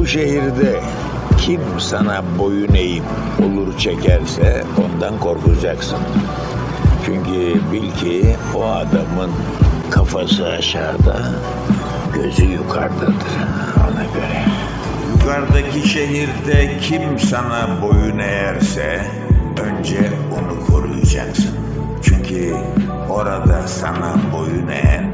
Bu şehirde kim sana boyun eğip olur çekerse ondan korkacaksın. Çünkü bil ki o adamın kafası aşağıda, gözü yukarıdadır ona göre. Yukarıdaki şehirde kim sana boyun eğerse önce onu koruyacaksın. Çünkü orada sana boyun eğen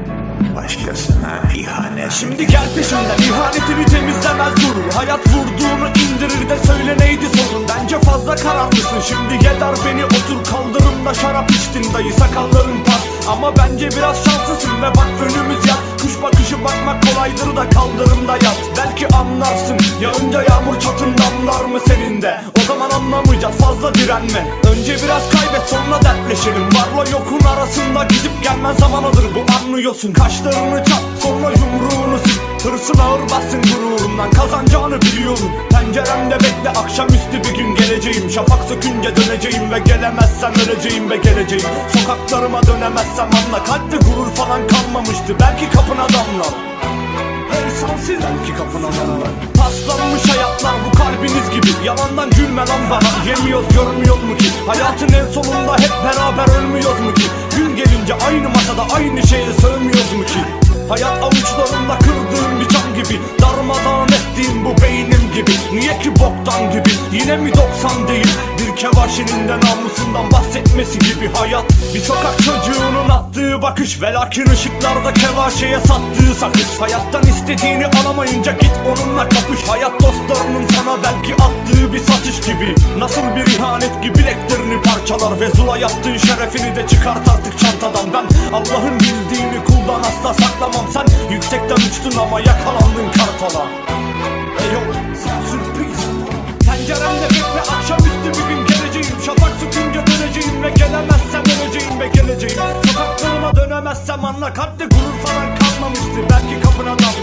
başkasına ihanet. Şimdi gel peşimden ihanetini temizlemez gurur. Hayat vurduğunu indirir de söyle neydi sorun? Bence fazla kararlısın. Şimdi yeter beni otur Kaldırımda şarap içtin dayı. Sakalların pas. Ama bence biraz şanslısın ve bak önümüz yaz Kuş bakışı bakmak kolaydır da kaldırımda yat. Belki anlarsın yağınca yağmur çatın damlar mı senin de Anlamayacağız fazla direnme. Önce biraz kaybet sonra dertleşelim. Varla yokun arasında gidip gelmez zaman alır. Bu anlıyorsun. Kaşlarını çat sonra yumruğunu sil. Hırsın ağır bassın gururundan. Kazanacağını biliyorum. Penceremde bekle akşamüstü bir gün geleceğim. Şafak sökünce döneceğim ve gelemezsem öleceğim ve geleceğim. Sokaklarıma dönemezsem anla. Kalpte gurur falan kalmamıştı. Belki kapına damlar sensiz belki kapına damlar Paslanmış hayatlar bu kalbiniz gibi. Yalandan gülme lan bana. Yemiyoruz görmüyor mu ki? Hayatın en sonunda hep beraber ölmüyoruz mu ki? Gün gelince aynı masada aynı şeye sığmıyoruz mu ki? Hayat avuçlarımda kırdığım bir cam gibi. Darmadağın ettiğim bu beynim gibi. Niye ki boktan gibi? Yine mi 90 değil? Bir kevaşenin de namusundan bahsetmesi gibi Hayat. Bir sokak çocuğunun attığı bakış Ve lakin ışıklarda kevaşeye sattığı sakız Hayattan istediğini alamayınca git onunla kapış. Hayat dostlarının sana belki attığı bir satış gibi. Nasıl bir ihanet gibi bileklerini parçalar Ve zula yaptığı şerefini de çıkart artık çantadan. Ben Allah'ın bildiğini kuldan asla saklamam. Sen yüksekten uçtun ama yakalandın kartala Yetmez zamanla kalpte gurur falan kalmamıştı. Belki kapına da